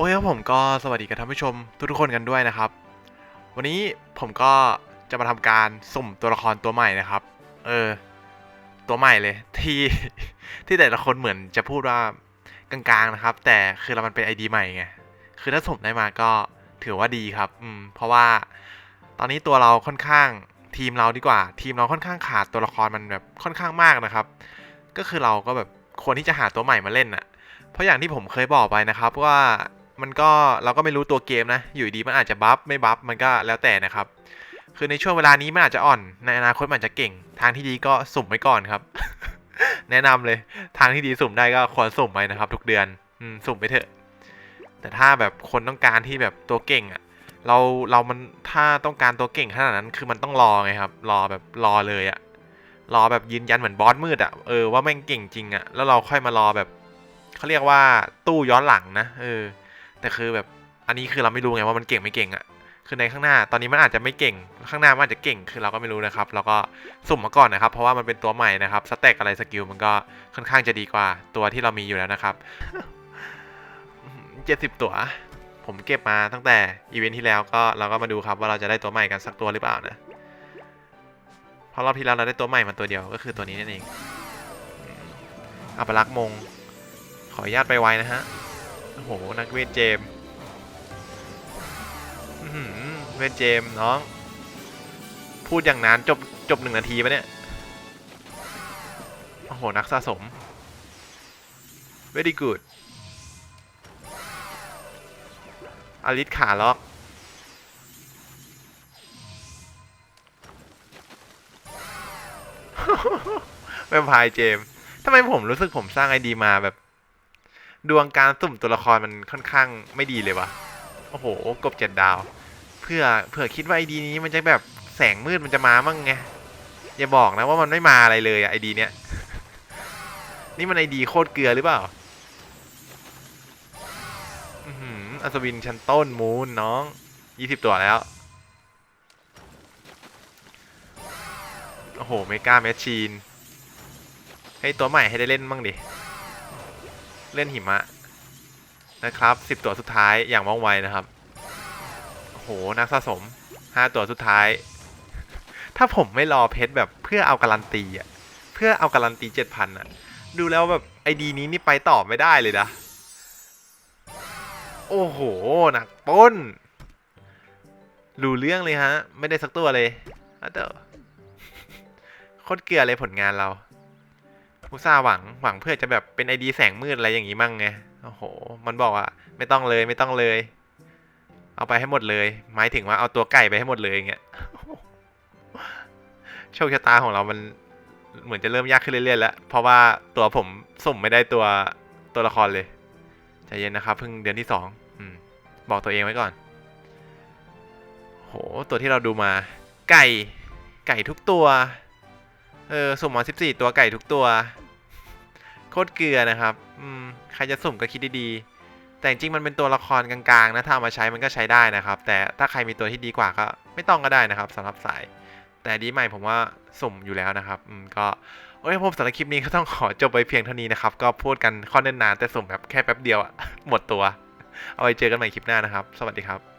โอ้ยครับผมก็สวัสดีกับท่านผู้ชมทุกๆคนกันด้วยนะครับ วันนี้ผมก็จะมาทำการสุ่มตัวละครตัวใหม่นะครับ เออ ตัวใหม่เลย ที่ที่แต่ละคนเหมือนจะพูดว่ากลางๆนะครับ แต่คือเรามันเป็น ID ใหม่ไงคือถ้าสุ่มได้มาก็ถือว่าดีครับ อืม เพราะว่าตอนนี้ตัวเราค่อนข้างทีมเราดีกว่า ทีมเราค่อนข้างขาดตัวละครมันแบบค่อนข้างมากนะครับ ก็คือเราก็แบบควรที่จะหาตัวใหม่มาเล่นน่ะ เพราะอย่างที่ผมเคยบอกไปนะครับว่า มันก็เราก็ไม่รู้ตัวเกมนะ อยู่ดีมันอาจจะบัฟไม่บัฟมันก็แล้วแต่นะครับ คือในช่วงเวลานี้มันอาจจะอ่อน ในอนาคตมันอาจจะเก่ง ทางที่ดีก็สุ่มไว้ก่อนครับ แนะนำเลยทางที่ดีสุ่มได้ก็ควรสุ่มไว้นะครับ ทุกเดือนอืมสุ่มไปเถอะ แต่ถ้าแบบคนต้องการที่แบบตัวเก่งอะเราเรามันถ้าต้องการตัวเก่งขนาดนั้นคือมันต้องรอไงครับ รอแบบรอเลยอะรอแบบยืนยันเหมือนบอสมืดอะเออว่าแม่งเก่งจริงอะแล้วเราค่อยมารอแบบเขาเรียกว่าตู้ย้อนหลังนะเออ แต่คือแบบอันนี้คือเราไม่รู้ไงว่ามันเก่งไม่เก่งอะคือในข้างหน้าตอนนี้มันอาจจะไม่เก่ง ข้างหน้ามันอาจจะเก่งคือเราก็ไม่รู้นะครับเราก็สุ่มมาก่อนนะครับ เพราะว่ามันเป็นตัวใหม่นะครับสเต็กอะไรสกิลมันก็ค่อนข้างจะดีกว่าตัวที่เรามีอยู่แล้วนะครับเจ็ดสิบตัว ผมเก็บมาตั้งแต่อีเวนท์ที่แล้วก็เราก็มาดูครับว่าเราจะได้ตัวใหม่กันสักตัวหรือเปล่านะเพราะรอบที่แล้วเราได้ตัวใหม่มาตัวเดียวก็คือตัวนี้นั่นเองอัปลักษ์มง ขออนุญาตไปไวนะฮะ โอ้โห นักเวทเจมเวทเจมน้อง พูดอย่างนั้นจบจบหนึ่งนาทีปะเนี่ย โอ้โห นักสะสม very good อลิสขาล็อกแวมพร์เจมทำไมผมรู้สึกผมสร้างไอดีมาแบบ ดวงการสุ่มตัวละครมันค่อนข้างไม่ดีเลยวะโอ้โห กบเจ็ดดาว เพื่อเพื่อคิดว่าไอดีนี้มันจะแบบแสงมืดมันจะมามั่งไง อย่าบอกนะว่ามันไม่มาอะไรเลยอะไอดีเนี้ย นี่มันไอดีโคตรเกลือหรือเปล่าอืมอัศวินชั้นต้นมูนน้องยี่สิบตัวแล้ว โอ้โห เมกาแมชชีน ให้ตัวใหม่ให้ได้เล่นบ้างดิ เล่นหิมะนะครับสิบตัวสุดท้ายอย่างว่องไวนะครับโอ้โหนักสะสมห้าตัวสุดท้าย ถ้าผมไม่รอเพชรแบบเพื่อเอาการันตีอะเพื่อเอาการันตีเจ็ดพันอะ ดูแล้วแบบไอดีนี้นี่ไปต่อไม่ได้เลยนะโอ้โหหนักป้นรู้เรื่องเลยฮะ ไม่ได้สักตัวเลยอะเด้อโคตรเกลือเลยผลงานเรา อุตส่าห์หวังหวังเพื่อจะแบบเป็นไอดีแสงมืดอะไรอย่างงี้มั่งไงโอ้โห มันบอกว่าไม่ต้องเลยไม่ต้องเลย เอาไปให้หมดเลย หมายถึงว่าเอาตัวไก่ไปให้หมดเลยอย่างเงี้ยโชคชะตาของเรามันเหมือนจะเริ่มยากขึ้นเรื่อยๆแล้ว เพราะว่าตัวผมสุ่มไม่ได้ตัวตัวละครเลยใจเย็นนะครับเพิ่งเดือนที่สองอบอกตัวเองไว้ก่อน โห ตัวที่เราดูมา ไก่ ไก่ทุกตัว เออ สุ่มมา14ตัวไก่ทุกตัว โคตรเกลือนะครับ อืม ใครจะสุ่มก็คิดดีๆ แต่จริงๆมันเป็นตัวละครกลางๆ นะ ถ้ามาใช้มันก็ใช้ได้นะครับ แต่ถ้าใครมีตัวที่ดีกว่าก็ไม่ต้องก็ได้นะครับสำหรับสาย แต่ดีใหม่ผมว่าสุ่มอยู่แล้วนะครับ อืม ก็ โอ้ยผมสำหรับคลิปนี้ก็ต้องขอจบไปเพียงเท่านี้นะครับ ก็พูดกันข้อเนิ่นนานแต่สุ่มแบบแค่แป๊บเดียวอะหมดตัว เอาไว้เจอกันใหม่คลิปหน้านะครับ สวัสดีครับ